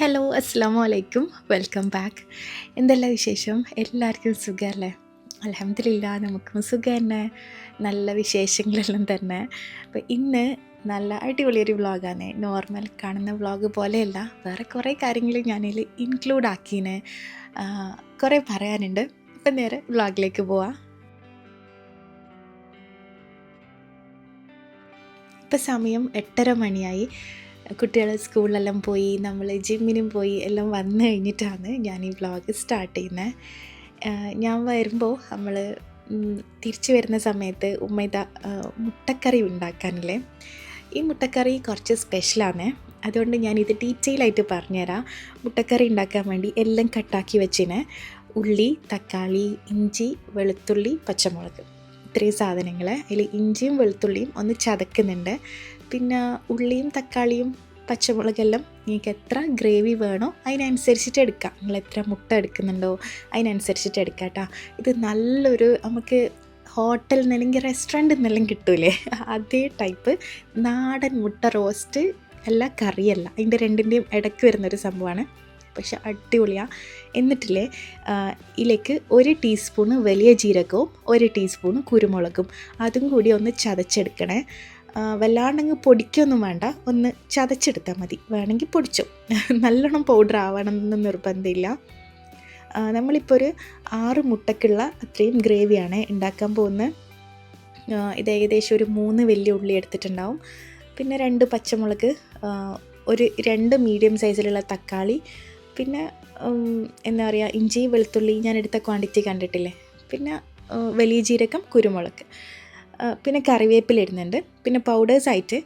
Hello അസ്സാം വലൈക്കും welcome back എന്തെല്ലാം വിശേഷം? എല്ലാവർക്കും സുഖമല്ലേ അലഹമില്ല നമുക്കും സുഖം തന്നെ നല്ല വിശേഷങ്ങളെല്ലാം തന്നെ. അപ്പോൾ ഇന്ന് നല്ല അടിപൊളിയൊരു വ്ളോഗാണ്. നോർമൽ കാണുന്ന വ്ളോഗ് പോലെയല്ല. വേറെ കുറേ കാര്യങ്ങൾ ഞാനിൽ ഇൻക്ലൂഡ് ആക്കീന്. കുറേ പറയാനുണ്ട്. അപ്പം നേരെ വ്ളോഗിലേക്ക് പോവാം. ഇപ്പം സമയം എട്ടര മണിയായി. കുട്ടികൾ സ്കൂളിലെല്ലാം പോയി നമ്മൾ ജിമ്മിനും പോയി എല്ലാം വന്നു കഴിഞ്ഞിട്ടാണ് ഞാൻ ഈ വ്ളോഗ് സ്റ്റാർട്ട് ചെയ്യുന്നത് ഞാൻ വരുമ്പോൾ നമ്മൾ തിരിച്ചു വരുന്ന സമയത്ത് ഉമ്മ ഇതാ മുട്ടക്കറി ഉണ്ടാക്കാനല്ലേ? ഈ മുട്ടക്കറി കുറച്ച് സ്പെഷ്യലാണ് അതുകൊണ്ട് ഞാനിത് ഡീറ്റെയിൽ ആയിട്ട് പറഞ്ഞുതരാം. മുട്ടക്കറി ഉണ്ടാക്കാൻ വേണ്ടി എല്ലാം കട്ടാക്കി വെച്ചിന്. ഉള്ളി തക്കാളി ഇഞ്ചി വെളുത്തുള്ളി പച്ചമുളക്. ഇത്രയും സാധനങ്ങൾ അതിൽ ഇഞ്ചിയും വെളുത്തുള്ളിയും ഒന്ന് ചതക്കുന്നുണ്ട്. പിന്നെ ഉള്ളിയും തക്കാളിയും പച്ചമുളകെല്ലാം നിങ്ങൾക്ക് എത്ര ഗ്രേവി വേണോ അതിനനുസരിച്ചിട്ട് എടുക്കാം. നിങ്ങൾ എത്ര മുട്ട എടുക്കുന്നുണ്ടോ അതിനനുസരിച്ചിട്ട് എടുക്കാം കേട്ടോ. ഇത് നല്ലൊരു നമുക്ക് ഹോട്ടൽ നിന്ന് റെസ്റ്റോറന്റ് നിന്നെല്ലാം കിട്ടൂലേ? അതേ ടൈപ്പ് നാടൻ മുട്ട റോസ്റ്റ് അല്ല കറിയല്ല. അതിന്റെ രണ്ടിന്റെയും ഇടയ്ക്ക് വരുന്നൊരു സംഭവമാണ്. പക്ഷെ അടിപൊളിയാണ് എന്നിട്ടില്ലേ ഇതിലേക്ക് ഒരു ടീസ്പൂണ് വലിയ ജീരകവും ഒരു ടീസ്പൂണ് കുരുമുളകും. അതും കൂടി ഒന്ന് ചതച്ചെടുക്കണേ. വല്ലാണ്ടങ്ങ് പൊടിക്കൊന്നും വേണ്ട. ഒന്ന് ചതച്ചെടുത്താൽ മതി. വേണമെങ്കിൽ പൊടിച്ചു. നല്ലോണം പൗഡർ ആവണം എന്ന് നിർബന്ധമില്ല നമ്മളിപ്പോൾ ഒരു ആറ് മുട്ടക്കുള്ള അത്രയും ഗ്രേവിയാണ് ഉണ്ടാക്കാൻ പോകുന്നത്. ഇത് ഏകദേശം ഒരു മൂന്ന് വലിയ ഉള്ളി എടുത്തിട്ടുണ്ടാവും. പിന്നെ രണ്ട് പച്ചമുളക് ഒരു രണ്ട് മീഡിയം സൈസിലുള്ള തക്കാളി പിന്നെ എന്താ പറയുക ഇഞ്ചി വെളുത്തുള്ളി ഞാൻ എടുത്ത ക്വാണ്ടിറ്റി കണ്ടിട്ടില്ലേ? പിന്നെ വലിയ ജീരകം കുരുമുളക്. പിന്നെ കറിവേപ്പില ഇടുന്നുണ്ട്. പിന്നെ പൗഡേഴ്സായിട്ട്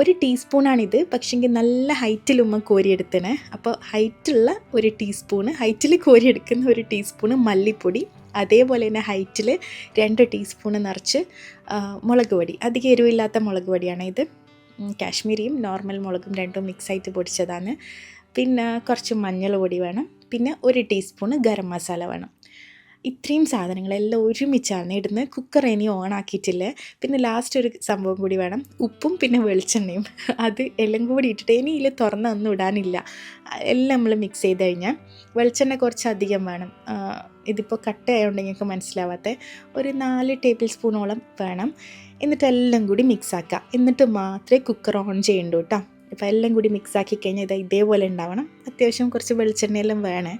ഒരു ടീസ്പൂണാണിത് പക്ഷെങ്കിൽ നല്ല ഹൈറ്റിൽ ഉമ്മ കോരിയെടുത്തണേ. അപ്പോൾ ഹൈറ്റുള്ള ഒരു ടീസ്പൂണ് ഹൈറ്റിൽ കോരിയെടുക്കുന്ന ഒരു ടീസ്പൂണ് മല്ലിപ്പൊടി അതേപോലെ തന്നെ ഹൈറ്റിൽ രണ്ട് ടീസ്പൂണ് നിറച്ച് മുളക് പൊടി. അധികം എരിവില്ലാത്ത മുളക് പൊടിയാണ് ഇത് കാശ്മീരിയും നോർമൽ മുളകും രണ്ടും മിക്സായിട്ട് പൊടിച്ചതാണ്. പിന്നെ കുറച്ച് മഞ്ഞൾ പൊടി വേണം. പിന്നെ ഒരു ടീസ്പൂണ് ഗരം മസാല വേണം. ഇത്രയും സാധനങ്ങളെല്ലാം ഒരുമിച്ചാണ് ഇടുന്നത് കുക്കർ ഇനി ഓൺ ആക്കിയിട്ടില്ല. പിന്നെ ലാസ്റ്റ് ഒരു സംഭവം കൂടി വേണം. ഉപ്പും പിന്നെ വെളിച്ചെണ്ണയും. അത് എല്ലാം കൂടി ഇട്ടിട്ട് ഇനി ഇതിൽ തുറന്നൊന്നും ഇടാനില്ല. എല്ലാം നമ്മൾ മിക്സ് ചെയ്ത് കഴിഞ്ഞാൽ വെളിച്ചെണ്ണ കുറച്ച് അധികം വേണം ഇതിപ്പോൾ കട്ട് ആയതുകൊണ്ട് നിങ്ങൾക്ക് മനസ്സിലാവാത്ത. ഒരു നാല് ടേബിൾ സ്പൂണോളം വേണം. എന്നിട്ട് എല്ലാം കൂടി മിക്സ് ആക്കുക എന്നിട്ട് മാത്രമേ കുക്കർ ഓൺ ചെയ്യണ്ടൂ കേട്ടോ ഇപ്പോൾ എല്ലാം കൂടി മിക്സ് ആക്കി കഴിഞ്ഞാൽ ഇതാ ഇതേപോലെ ഉണ്ടാവണം. അത്യാവശ്യം കുറച്ച് വെളിച്ചെണ്ണയെല്ലാം വേണേ.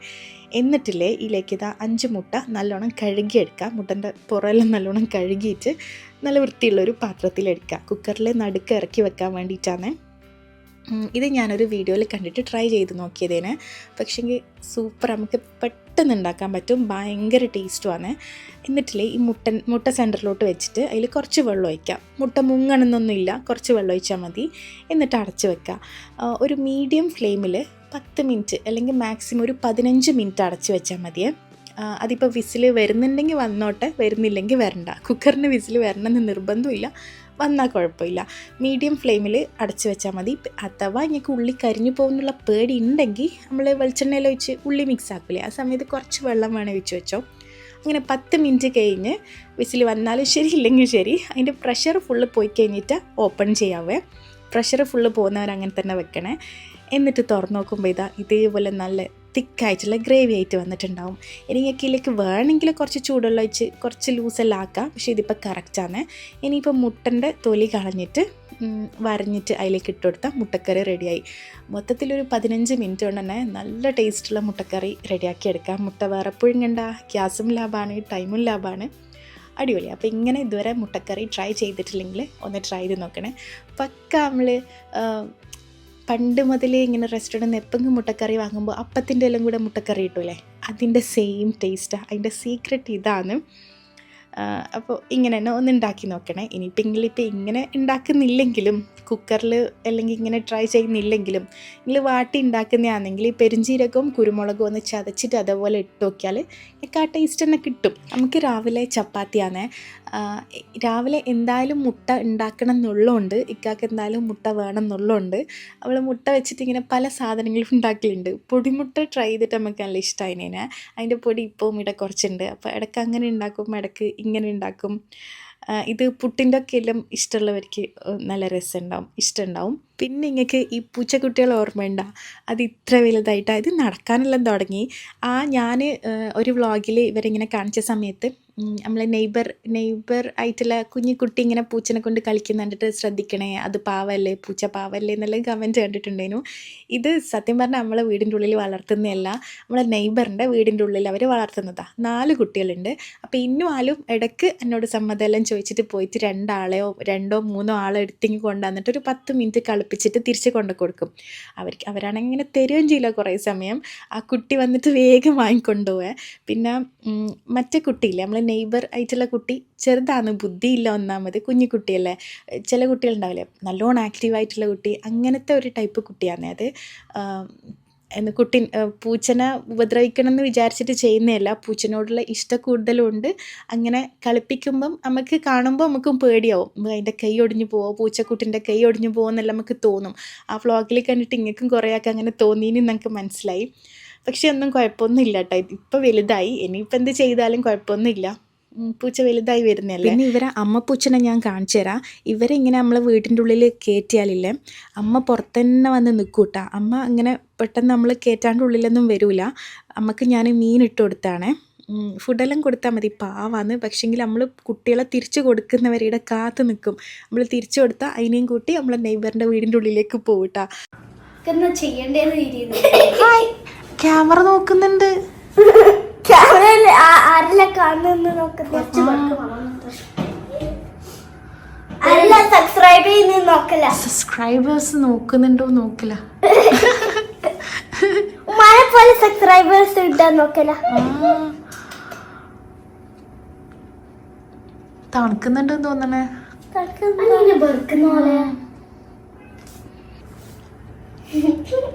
എന്നിട്ടില്ലേ ഇതിലേക്ക് ഇതാ അഞ്ച് മുട്ട നല്ലോണം കഴുകിയെടുക്കുക മുട്ടന്റെ പുറമെല്ലാം നല്ലോണം കഴുകിയിട്ട് നല്ല വൃത്തിയുള്ളൊരു പാത്രത്തിലെടുക്കുക കുക്കറിൽ നടുക്ക് ഇറക്കി വെക്കാൻ വേണ്ടിയിട്ടാണ് ഇത് ഞാനൊരു വീഡിയോയിൽ കണ്ടിട്ട് ട്രൈ ചെയ്ത് നോക്കിയതേന്. പക്ഷേങ്കിൽ സൂപ്പർ നമുക്ക് പെട്ടെന്ന് ഉണ്ടാക്കാൻ പറ്റും. ഭയങ്കര ടേസ്റ്റുമാണ് എന്നിട്ടില്ലേ ഈ മുട്ട മുട്ട സെന്ററിലോട്ട് വെച്ചിട്ട് അതിൽ കുറച്ച് വെള്ളം ഒഴിക്കാം. മുട്ട മുങ്ങണമെന്നൊന്നുമില്ല കുറച്ച് വെള്ളം ഒഴിച്ചാൽ മതി. എന്നിട്ട് അടച്ച് വെക്കുക ഒരു മീഡിയം ഫ്ലെയിമിൽ പത്ത് മിനിറ്റ് അല്ലെങ്കിൽ മാക്സിമം ഒരു പതിനഞ്ച് മിനിറ്റ് അടച്ച് വെച്ചാൽ മതിയേ. അതിപ്പോൾ വിസിൽ വരുന്നുണ്ടെങ്കിൽ വന്നോട്ടെ വരുന്നില്ലെങ്കിൽ വരണ്ട. കുക്കറിന് വിസിൽ വരണമെന്ന് നിർബന്ധമില്ല. വന്നാൽ കുഴപ്പമില്ല. മീഡിയം ഫ്ലെയിമിൽ അടച്ച് വെച്ചാൽ മതി. അഥവാ എനിക്ക് ഉള്ളി കരിഞ്ഞു പോകുന്നുള്ള പേടി ഉണ്ടെങ്കിൽ നമ്മൾ വെളിച്ചെണ്ണയിൽ ഒഴിച്ച് ഉള്ളി മിക്സ് ആക്കില്ലേ ആ സമയത്ത് കുറച്ച് വെള്ളം വേണേൽ വെച്ച് വെച്ചോ. അങ്ങനെ പത്ത് മിനിറ്റ് കഴിഞ്ഞ് വിസിൽ വന്നാലും ശരി ഇല്ലെങ്കിൽ ശരി അതിന്റെ പ്രഷർ ഫുള്ള് പോയി കഴിഞ്ഞിട്ട് ഓപ്പൺ ചെയ്യാവേ. പ്രഷർ ഫുള്ള് പോകുന്നവർ അങ്ങനെ തന്നെ വെക്കണേ. എന്നിട്ട് തുറന്നു നോക്കുമ്പോൾ ഇതാ ഇതേപോലെ നല്ല തിക്കായിട്ടുള്ള ഗ്രേവി ആയിട്ട് വന്നിട്ടുണ്ടാവും. ഇനി ഇതിലേക്ക് വേണമെങ്കിൽ കുറച്ച് ചൂടുള്ള ഒഴിച്ച് കുറച്ച് ലൂസെല്ലാം ആക്കാം. പക്ഷേ ഇതിപ്പോൾ കറക്റ്റാണ് ഇനിയിപ്പോൾ മുട്ടന്റെ തൊലി കളഞ്ഞിട്ട് വരഞ്ഞിട്ട് അതിലേക്ക് ഇട്ട് കൊടുത്താൽ മുട്ടക്കറി റെഡിയായി മൊത്തത്തിലൊരു പതിനഞ്ച് മിനിറ്റ് കൊണ്ട് തന്നെ നല്ല ടേസ്റ്റുള്ള മുട്ടക്കറി റെഡിയാക്കി എടുക്കാം. മുട്ട വേറെ പുഴുങ്ങണ്ട ഗ്യാസും ലാഭമാണ് ടൈമും ലാഭമാണ്. അടിപൊളി. അപ്പോൾ ഇങ്ങനെ ഇതുവരെ മുട്ടക്കറി ട്രൈ ചെയ്തിട്ടില്ലെങ്കിൽ ഒന്ന് ട്രൈ ചെയ്ത് നോക്കണേ. പക്ക നമ്മൾ പണ്ട് മുതലേ ഇങ്ങനെ റെസ്റ്റോറന്റിൽ നിന്ന് എപ്പോഴും മുട്ടക്കറി വാങ്ങുമ്പോൾ അപ്പത്തിന്റെ എല്ലാം കൂടെ മുട്ടക്കറി കിട്ടൂലേ? അതിന്റെ സെയിം ടേസ്റ്റാണ് അതിന്റെ സീക്രട്ട് ഇതാണ്. അപ്പോൾ ഇങ്ങനെ തന്നെ ഒന്ന് ഉണ്ടാക്കി നോക്കണേ. ഇനിയിപ്പോൾ നിങ്ങളിപ്പോൾ ഇങ്ങനെ ഉണ്ടാക്കുന്നില്ലെങ്കിലും കുക്കറിൽ അല്ലെങ്കിൽ ഇങ്ങനെ ട്രൈ ചെയ്യുന്നില്ലെങ്കിലും നിങ്ങൾ വാട്ടി ഉണ്ടാക്കുന്നതാണെങ്കിൽ ഈ കുരുമുളകും ഒന്ന് ചതച്ചിട്ട് അതേപോലെ ഇട്ട് നോക്കിയാൽ എനിക്ക് ആ ടേസ്റ്റ് തന്നെ കിട്ടും. നമുക്ക് രാവിലെ ചപ്പാത്തിയാണ്. രാവിലെ എന്തായാലും മുട്ട ഉണ്ടാക്കണം എന്നുള്ളതുകൊണ്ട് ഇക്കാക്ക് എന്തായാലും മുട്ട വേണം എന്നുള്ളതുകൊണ്ട് അവൾ മുട്ട വെച്ചിട്ട് ഇങ്ങനെ പല സാധനങ്ങളും ഉണ്ടാക്കലുണ്ട്. പൊടിമുട്ട ട്രൈ ചെയ്തിട്ട് നമുക്ക് നല്ല ഇഷ്ടമായിനെ. അതിന്റെ പൊടി ഇപ്പവും ഇവിടെ കുറച്ചുണ്ട്. അപ്പോൾ ഇടയ്ക്ക് അങ്ങനെ ഉണ്ടാക്കും ഇടയ്ക്ക് ഇങ്ങനെ ഉണ്ടാക്കും. ഇത് പുട്ടിന്റെ ഒക്കെ എല്ലാം ഇഷ്ടമുള്ളവർക്ക് നല്ല രസമുണ്ടാവും ഇഷ്ടമുണ്ടാവും. പിന്നെ ഇങ്ങക്ക് ഈ പൂച്ചക്കുട്ടികൾ ഓർമ്മയുണ്ട? അത് ഇത്ര വലുതായിട്ട് ഇത് നടക്കാനെല്ലാം തുടങ്ങി. ആ ഞാൻ ഒരു വ്ളോഗിൽ ഇവരിങ്ങനെ കാണിച്ച സമയത്ത് നമ്മൾ നെയ്ബർ നെയ്ബർ ആയിട്ടുള്ള കുഞ്ഞു കുട്ടി ഇങ്ങനെ പൂച്ചനെ കൊണ്ട് കളിക്കുന്ന കണ്ടിട്ട് ശ്രദ്ധിക്കണേ. അത് പാവല്ലേ പൂച്ച പാവല്ലേ എന്നുള്ള കമന്റ് കണ്ടിട്ടുണ്ടായിരുന്നു. ഇത് സത്യം പറഞ്ഞാൽ നമ്മളെ വീടിന്റെ ഉള്ളിൽ വളർത്തുന്നതല്ല നമ്മളെ നെയ്ബറിന്റെ വീടിന്റെ ഉള്ളിൽ അവർ വളർത്തുന്നതാണ് നാല് കുട്ടികളുണ്ട്. അപ്പോൾ ഇന്നും ആലും ഇടയ്ക്ക് എന്നോട് സമ്മതമെല്ലാം ചോദിച്ചിട്ട് പോയിട്ട് രണ്ടാളെയോ രണ്ടോ മൂന്നോ ആളോ എടുത്തിങ്ങ് കൊണ്ടുവന്നിട്ട് ഒരു പത്ത് മിനിറ്റ് കളിപ്പിച്ചിട്ട് തിരിച്ച് കൊണ്ടു കൊടുക്കും. അവർക്ക് അവരാണെങ്കിൽ ഇങ്ങനെ തരുകയും ചെയ്യില്ല കുറേ സമയം. ആ കുട്ടി വന്നിട്ട് വേഗം വാങ്ങിക്കൊണ്ടുപോവേ. പിന്നെ മറ്റേ കുട്ടിയില്ലേ നമ്മളെ നെയ്ബർ ആയിട്ടുള്ള കുട്ടി ചെറുതാണ് ബുദ്ധിയില്ല ഒന്നാമത് കുഞ്ഞു കുട്ടിയല്ലേ. ചില കുട്ടികളുണ്ടാവില്ലേ നല്ലോണം ആക്റ്റീവായിട്ടുള്ള കുട്ടി അങ്ങനത്തെ ഒരു ടൈപ്പ് കുട്ടിയാണ് അത്. എന്ന് കുട്ടി പൂച്ചനെ ഉപദ്രവിക്കണം എന്ന് വിചാരിച്ചിട്ട് ചെയ്യുന്നതല്ല. പൂച്ചനോടുള്ള ഇഷ്ടം കൂടുതലുണ്ട്. അങ്ങനെ കളിപ്പിക്കുമ്പം നമുക്ക് കാണുമ്പോൾ നമുക്കും പേടിയാവും. അതിന്റെ കൈ ഒടിഞ്ഞു പോവോ പൂച്ചക്കുട്ടിന്റെ കൈ ഒടിഞ്ഞു പോകുമോ എന്നെല്ലാം നമുക്ക് തോന്നും. ആ വ്ളോഗിൽ കണ്ടിട്ട് ഇങ്ങക്കും കുറേയൊക്കെ അങ്ങനെ തോന്നിയെന്ന് നമുക്ക് മനസ്സിലായി. പക്ഷെ ഒന്നും കുഴപ്പമൊന്നുമില്ല കേട്ടോ ഇപ്പം വലുതായി. ഇനിയിപ്പോൾ എന്ത് ചെയ്താലും കുഴപ്പമൊന്നുമില്ല. പൂച്ച വലുതായി വരുന്നല്ലേ പിന്നെ ഇവരെ അമ്മ പൂച്ചനെ ഞാൻ കാണിച്ചു തരാം. ഇവരെ ഇങ്ങനെ നമ്മളെ വീട്ടിന്റെ ഉള്ളിൽ കയറ്റിയാലില്ലേ അമ്മ പുറത്തന്നെ വന്ന് നിൽക്കൂട്ടാ. അമ്മ ഇങ്ങനെ പെട്ടെന്ന് നമ്മൾ കയറ്റാണ്ട് ഉള്ളിലൊന്നും വരൂല. അമ്മയ്ക്ക് ഞാൻ മീൻ ഇട്ട് കൊടുത്താണേ. ഫുഡെല്ലാം കൊടുത്താൽ മതി. പാവാന്ന്. പക്ഷെങ്കിൽ നമ്മൾ കുട്ടികളെ തിരിച്ചു കൊടുക്കുന്നവരുടെ കാത്തു നിൽക്കും നമ്മൾ തിരിച്ചു കൊടുത്താൽ അതിനെയും കൂട്ടി നമ്മളെ നെയ്ബറിന്റെ വീടിന്റെ ഉള്ളിലേക്ക് പോകട്ടാ ഹായ്. ക്യാമറ നോക്കുന്നുണ്ട്. ക്യാമറയിൽ ആരല്ല സബ്സ്ക്രൈബ് ചെയ്യുന്ന നോക്കല? സബ്സ്ക്രൈബേഴ്സ് നോക്കുന്നുണ്ടോ നോക്കില്ല മഴ പോലെ സബ്സ്ക്രൈബേഴ്സ് ഇട്ടാ നോക്കല. തണുക്കുന്നുണ്ടെന്ന് തോന്നണേ? വെറുക്കുന്ന പോലെ കുരുത്തക്കേടല്ലേ ഇന്ന് ഞാൻ ബാക്ക് ഇന്ന് ഞാൻ ബാക്കോട്ട് പോയി അല്ലേ ഇവിടെ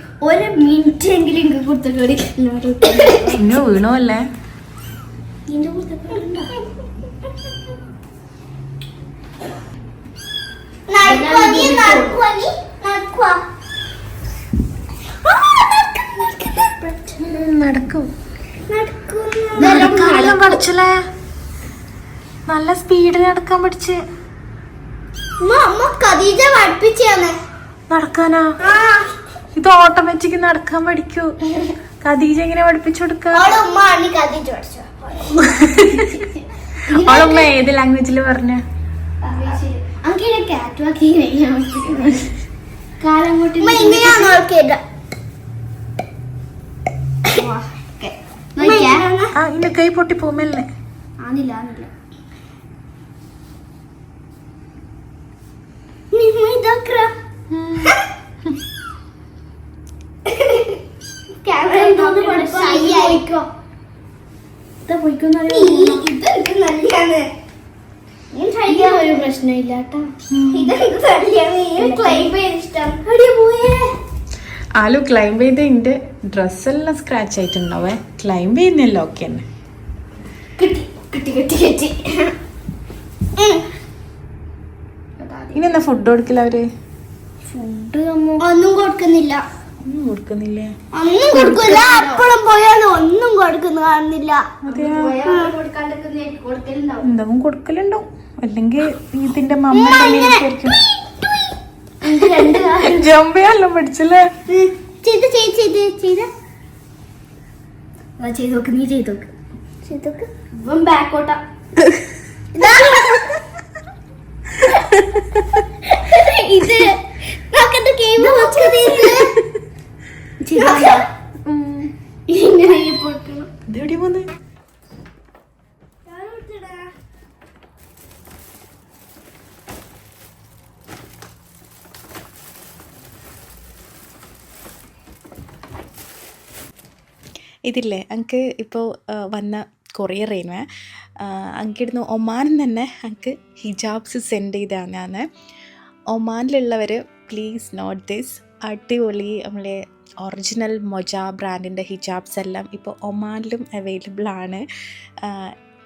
ഒരു മിനിറ്റ് എങ്കിലും ഇങ്ങ് കൊടുത്തോടി ഇന്ന് വീണോ അല്ലേ നടക്കും പഠിച്ചല്ലേ? നല്ല സ്പീഡിൽ നടക്കാൻ പഠിച്ച്. നടക്കാനാ? ഇത് ഓട്ടോമാറ്റിക് നടക്കാൻ പഠിക്കൂ. ഖദീജ എങ്ങനെ പഠിപ്പിച്ചു കൊടുക്കുക ഏത് ലാംഗ്വേജിൽ പറഞ്ഞ? അങ്ങനെ കൈ പൊട്ടി പോകുമല്ലേ ആണില്ല. ഇങ്ങനെയാണോ ഒരു പ്രശ്നമില്ല ആലു ക്ലൈംബ് ചെയ്ത് എന്റെ ഡ്രസ്സെല്ലാം സ്ക്രാച്ച് ആയിട്ടുണ്ടാവേ. ക്ലൈംബ് ചെയ്യുന്നല്ലോ ഓക്കെ തന്നെ. കിട്ടി കിട്ടി കിട്ടി കിട്ടി. ഇനി എന്താ ഫുഡ് കൊടുക്കില്ല അവർ? ഫുഡ് ഒന്നും കൊടുക്കുന്നില്ല. ഒന്നും കൊടുക്കുന്നില്ലേ? ഒന്നും കൊടുക്കില്ല അപ്പോഴും പോയാലും ഒന്നും കൊടുക്കുന്ന കാണുന്നില്ല. അതെയാ? കൊടുക്കലുണ്ടാവും. അല്ലെങ്കിൽ ഇതിന്റെ മമ്മ ആയിരിക്കും രണ്ട് കാര്യം ജമ്പയല്ലോ പഠിച്ചല്ലേ? ചെയ്ത് ചെയ്ത് ചെയ്ത് ചെയ്ത്. ചെയ്ത് നോക്ക് നീ ചെയ്ത് നോക്ക്. ചെയ്ത് നോക്ക്. ഇവൻ ബാക്കോട്ടാ ഇത് നോക്കത്തെ ഗെയിം ഇങ്ങനെ പൊട്ടണം ഇതെവിടെ പോന്ന് ഇതില്ലേ അങ്ങക്ക് ഇപ്പോൾ വന്ന കൊറിയർ ചെയ്യുന്നേ അങ്കിടുന്ന് ഒമാനിൽ തന്നെ അങ്ങക്ക് ഹിജാബ്സ് സെൻഡ് ചെയ്താണ് ഒമാനിലുള്ളവർ പ്ലീസ് നോട്ട് ദിസ് അടിപൊളി നമ്മളെ ഒറിജിനൽ മൊജ ബ്രാൻഡിന്റെ ഹിജാബ്സ് എല്ലാം ഇപ്പോൾ ഒമാനിലും അവൈലബിൾ ആണ്.